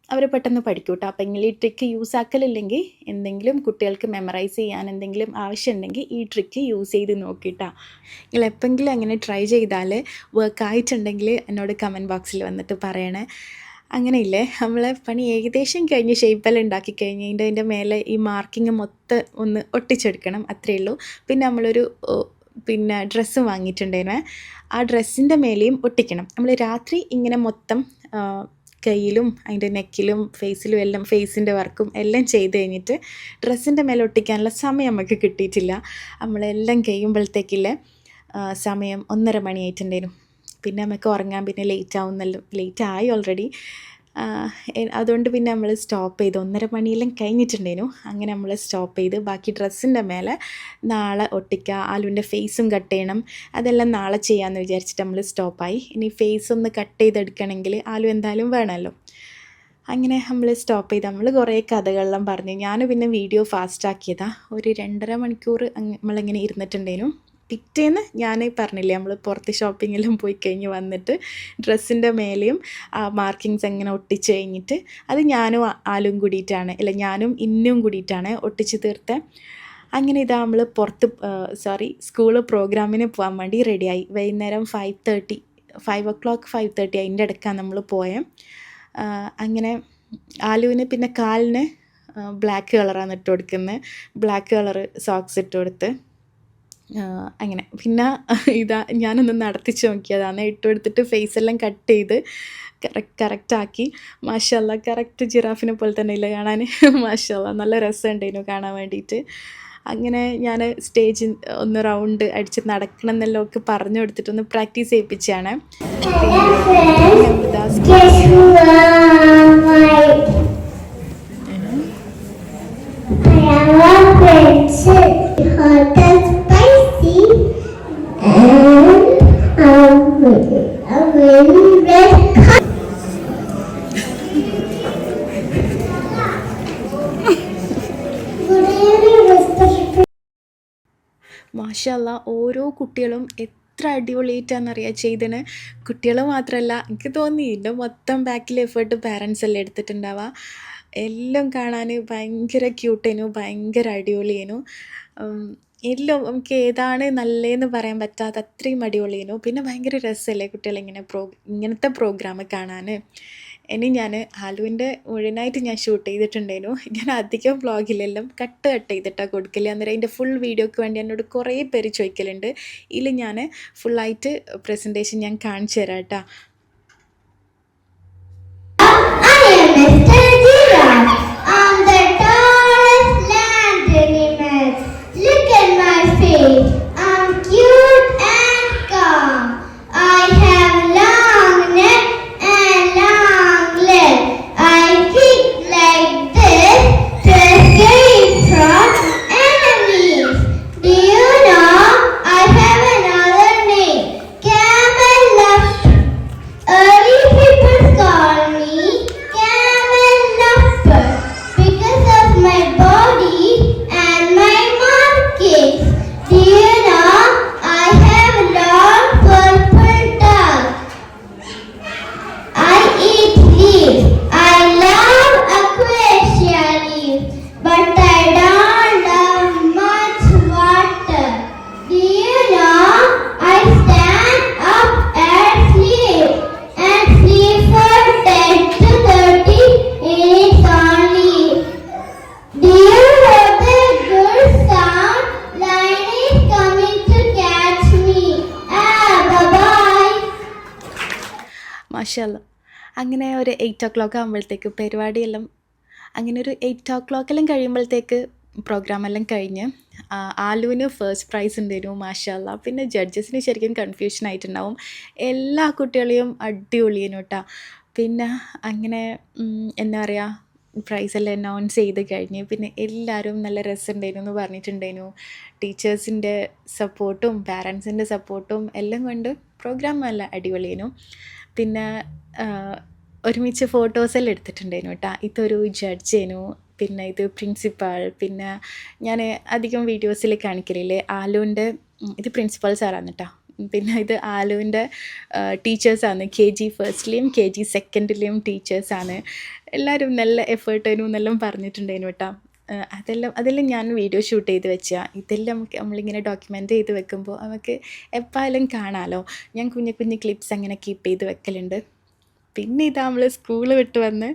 അവർ പെട്ടെന്ന് പഠിക്കും കേട്ടോ അപ്പം എങ്കിൽ ഈ ട്രിക്ക് യൂസ് ആക്കലില്ലെങ്കിൽ എന്തെങ്കിലും കുട്ടികൾക്ക് മെമ്മറൈസ് ചെയ്യാൻ എന്തെങ്കിലും ആവശ്യമുണ്ടെങ്കിൽ ഈ ട്രിക്ക് യൂസ് ചെയ്ത് നോക്കിയിട്ടാ നിങ്ങൾ എപ്പോഴെങ്കിലും അങ്ങനെ ട്രൈ ചെയ്താൽ വർക്ക് ആയിട്ടുണ്ടെങ്കിൽ എന്നോട് കമന്റ് ബോക്സിൽ വന്നിട്ട് പറയണേ. അങ്ങനെയില്ലേ? നമ്മളെ പണി ഏകദേശം കഴിഞ്ഞ് ഷേപ്പെല്ലാം ഉണ്ടാക്കി കഴിഞ്ഞ് അതിന്റെ അതിന്റെ മേലെ ഈ മാർക്കിങ് മൊത്തം ഒന്ന് ഒട്ടിച്ചെടുക്കണം. അത്രയേ ഉള്ളൂ പിന്നെ നമ്മളൊരു പിന്നെ ഡ്രസ്സ് വാങ്ങിയിട്ടുണ്ടായിരുന്നേ. ആ ഡ്രസ്സിന്റെ മേലെയും ഒട്ടിക്കണം. നമ്മൾ രാത്രി ഇങ്ങനെ മൊത്തം കയ്യിലും അതിന്റെ നെക്കിലും ഫേസിലും എല്ലാം ഫേസിന്റെ വർക്കും എല്ലാം ചെയ്ത് കഴിഞ്ഞിട്ട് ഡ്രസ്സിന്റെ മേലെ ഒട്ടിക്കാനുള്ള സമയം നമുക്ക് കിട്ടിയിട്ടില്ല. നമ്മളെല്ലാം കഴിയുമ്പോഴത്തേക്കില്ലേ സമയം ഒന്നര മണിയായിട്ടുണ്ടായിരുന്നു. പിന്നെ നമുക്ക് ഉറങ്ങാൻ പിന്നെ ലേറ്റ് ആവുന്നല്ലോ. ലേറ്റ് ആയി ഓൾറെഡി അതുകൊണ്ട് പിന്നെ നമ്മൾ സ്റ്റോപ്പ് ചെയ്ത് ഒന്നര മണിയെല്ലാം കഴിഞ്ഞിട്ടുണ്ടേനു. അങ്ങനെ നമ്മൾ സ്റ്റോപ്പ് ചെയ്ത് ബാക്കി ഡ്രസ്സിന്റെ മേലെ നാളെ ഒട്ടിക്കുക ആലുവിന്റെ ഫേസും കട്ട് ചെയ്യണം. അതെല്ലാം നാളെ ചെയ്യാമെന്ന് വിചാരിച്ചിട്ട് നമ്മൾ സ്റ്റോപ്പായി ഇനി ഫേസ് ഒന്ന് കട്ട് ചെയ്തെടുക്കണമെങ്കിൽ ആലു എന്തായാലും വേണമല്ലോ അങ്ങനെ നമ്മൾ സ്റ്റോപ്പ് ചെയ്ത് നമ്മൾ കുറേ കഥകളെല്ലാം പറഞ്ഞു. ഞാൻ പിന്നെ വീഡിയോ ഫാസ്റ്റാക്കിയതാണ് ഒരു രണ്ടര മണിക്കൂർ നമ്മളിങ്ങനെ ഇരുന്നിട്ടുണ്ടേനു. പിറ്റേന്ന് ഞാൻ പറഞ്ഞില്ലേ. നമ്മൾ പുറത്ത് ഷോപ്പിങ്ങിലും പോയി കഴിഞ്ഞ് വന്നിട്ട് ഡ്രസ്സിന്റെ മേലെയും മാർക്കിങ്സ് എങ്ങനെ ഒട്ടിച്ച് കഴിഞ്ഞിട്ട് അത് ഞാനും ആലും കൂടിയിട്ടാണ്. അല്ല ഞാനും ഇന്നും കൂടിയിട്ടാണ് ഒട്ടിച്ച് തീർത്തത് അങ്ങനെ ഇതാ നമ്മൾ പുറത്ത് സോറി സ്കൂൾ പ്രോഗ്രാമിന് പോകാൻ വേണ്ടി റെഡിയായി വൈകുന്നേരം five thirty five o'clock five thirty അതിന്റെ ഇടയ്ക്കാണ് നമ്മൾ പോയത് അങ്ങനെ ആലുവിന് പിന്നെ കാലിന് ബ്ലാക്ക് കളറാണ് ഇട്ട് കൊടുക്കുന്നത് ബ്ലാക്ക് കളർ സോക്സ് ഇട്ട് കൊടുത്ത്. അങ്ങനെ. പിന്നെ ഇതാ ഞാനൊന്ന് നടത്തിച്ച് നോക്കിയതാണ് ഇട്ട് കൊടുത്തിട്ട് ഫേസ് എല്ലാം കട്ട് ചെയ്ത് കറക്റ്റ് കറക്റ്റാക്കി മാഷല്ല കറക്റ്റ് ജിറാഫിനെ പോലെ തന്നെ ഇല്ല കാണാൻ മാഷല്ല നല്ല രസമുണ്ടായിരുന്നു കാണാൻ വേണ്ടിയിട്ട് അങ്ങനെ ഞാൻ സ്റ്റേജ് ഒന്ന് റൗണ്ട് അടിച്ച് നടക്കണം എന്നെല്ലാം ഒക്കെ പറഞ്ഞു കൊടുത്തിട്ടൊന്ന് പ്രാക്ടീസ് ചെയ്യിപ്പിച്ചാണ് Very Mr. മാഷല്ല ഓരോ കുട്ടികളും എത്ര അടിപൊളിയായിട്ടാണെന്നറിയാം ചെയ്തതിന് കുട്ടികൾ മാത്രമല്ല എനിക്ക് തോന്നി ഇതിന്റെ മൊത്തം ബാക്കിൽ എഫേർട്ട് പാരൻസ് എല്ലാം എടുത്തിട്ടുണ്ടാവുക എല്ലാം കാണാൻ ഭയങ്കര ക്യൂട്ടേനു ഭയങ്കര അടിപൊളിയേനു എല്ലാം നമുക്ക് ഏതാണ് നല്ലതെന്ന് പറയാൻ പറ്റാത്ത അത്രയും അടിപൊളിയേനു പിന്നെ ഭയങ്കര രസമല്ലേ കുട്ടികളിങ്ങനെ പ്രോ ഇങ്ങനത്തെ പ്രോഗ്രാം കാണാൻ ഇനി ഞാൻ ആലുവിന്റെ മുഴുവനായിട്ട് ഞാൻ ഷൂട്ട് ചെയ്തിട്ടുണ്ടായിരുന്നു ഞാൻ അധികം വ്ളോഗിലെല്ലാം കട്ട് കട്ട് ചെയ്തിട്ടാണ് കൊടുക്കൽ അന്നേരം അതിന്റെ ഫുൾ വീഡിയോക്ക് വേണ്ടി എന്നോട് കുറേ പേര് ചോദിക്കലുണ്ട് ഇതിൽ ഞാൻ ഫുള്ളായിട്ട് പ്രസന്റേഷൻ ഞാൻ കാണിച്ചു തരാം കേട്ടോ I. മാഷല്ല അങ്ങനെ ഒരു എയ്റ്റ് ഓ ക്ലോക്ക് ആകുമ്പോഴത്തേക്ക് പരിപാടിയെല്ലാം അങ്ങനെ ഒരു എയ്റ്റ് ഓ ക്ലോക്കെല്ലാം കഴിയുമ്പോഴത്തേക്ക് പ്രോഗ്രാം എല്ലാം കഴിഞ്ഞ് ആലുവിന് ഫസ്റ്റ് പ്രൈസ് ഉണ്ടായിരുന്നു മാഷല്ല പിന്നെ ജഡ്ജസിന് ശരിക്കും കൺഫ്യൂഷൻ ആയിട്ടുണ്ടാവും. എല്ലാ കുട്ടികളെയും അടിപൊളിയേനു കേട്ടോ പിന്നെ അങ്ങനെ എന്താ പറയുക പ്രൈസ് എല്ലാം അനൗൺസ് ചെയ്ത് കഴിഞ്ഞ് പിന്നെ എല്ലാവരും നല്ല രസമുണ്ടായിരുന്നു എന്ന് പറഞ്ഞിട്ടുണ്ടായിരുന്നു. ടീച്ചേഴ്സിന്റെ സപ്പോർട്ടും പാരൻസിന്റെ സപ്പോർട്ടും എല്ലാം കൊണ്ട് പ്രോഗ്രാം നല്ല അടിപൊളിയേനു. പിന്നെ ഒരുമിച്ച് ഫോട്ടോസെല്ലാം എടുത്തിട്ടുണ്ടായിരുന്നു കേട്ടോ. ഇതൊരു ജഡ്ജേനു പിന്നെ ഇത് പ്രിൻസിപ്പാൾ പിന്നെ ഞാൻ അധികം വീഡിയോസിൽ കാണിക്കലില്ലേ? ആലുവിന്റെ ഇത് പ്രിൻസിപ്പൽ സാറാണ് കേട്ടോ. പിന്നെ ഇത് ആലുവിന്റെ ടീച്ചേഴ്സാണ് കെ ജി ഫസ്റ്റിലെയും കെ ജി സെക്കൻഡിലെയും ടീച്ചേഴ്സാണ് എല്ലാവരും നല്ല എഫേർട്ടേനു എന്നെല്ലാം പറഞ്ഞിട്ടുണ്ടായിരുന്നു കേട്ടോ. അതെല്ലാം അതെല്ലാം ഞാൻ വീഡിയോ ഷൂട്ട് ചെയ്ത് വെച്ചാൽ ഇതെല്ലാം നമുക്ക് നമ്മളിങ്ങനെ ഡോക്യുമെന്റ് ചെയ്ത് വെക്കുമ്പോൾ നമുക്ക് എപ്പോഴും കാണാമല്ലോ ഞാൻ കുഞ്ഞു കുഞ്ഞു ക്ലിപ്സ് അങ്ങനെ കീപ്പ് ചെയ്ത് വെക്കലുണ്ട്. പിന്നെ ഇതാ നമ്മൾ സ്കൂൾ വിട്ട് വന്ന്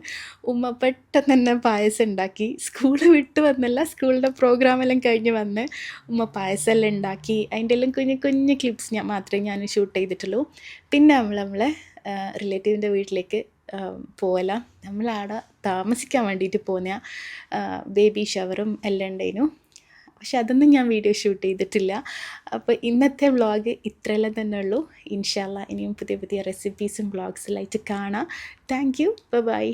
ഉമ്മ പെട്ടെന്ന് തന്നെ പായസം ഉണ്ടാക്കി. സ്കൂൾ വിട്ട് വന്നല്ല സ്കൂളിന്റെ പ്രോഗ്രാമെല്ലാം കഴിഞ്ഞ് വന്ന് ഉമ്മ പായസം എല്ലാം ഉണ്ടാക്കി. അതിന്റെ എല്ലാം കുഞ്ഞു കുഞ്ഞു ക്ലിപ്സ് ഞാൻ മാത്രമേ ഞാൻ ഷൂട്ട് ചെയ്തിട്ടുള്ളൂ. പിന്നെ നമ്മൾ നമ്മളെ റിലേറ്റീവിന്റെ വീട്ടിലേക്ക് പോകല നമ്മളവിടെ താമസിക്കാൻ വേണ്ടിയിട്ട് പോന്ന ബേബി ഷവറും എല്ലാം ഉണ്ടായിരുന്നു പക്ഷെ അതൊന്നും ഞാൻ വീഡിയോ ഷൂട്ട് ചെയ്തിട്ടില്ല. അപ്പോൾ ഇന്നത്തെ വ്ളോഗ് ഇത്രയെല്ലാം തന്നെ ഉള്ളൂ. ഇൻഷാല്ല ഇനിയും പുതിയ പുതിയ റെസിപ്പീസും വ്ളോഗ്സിലായിട്ട് കാണാം. Thank you by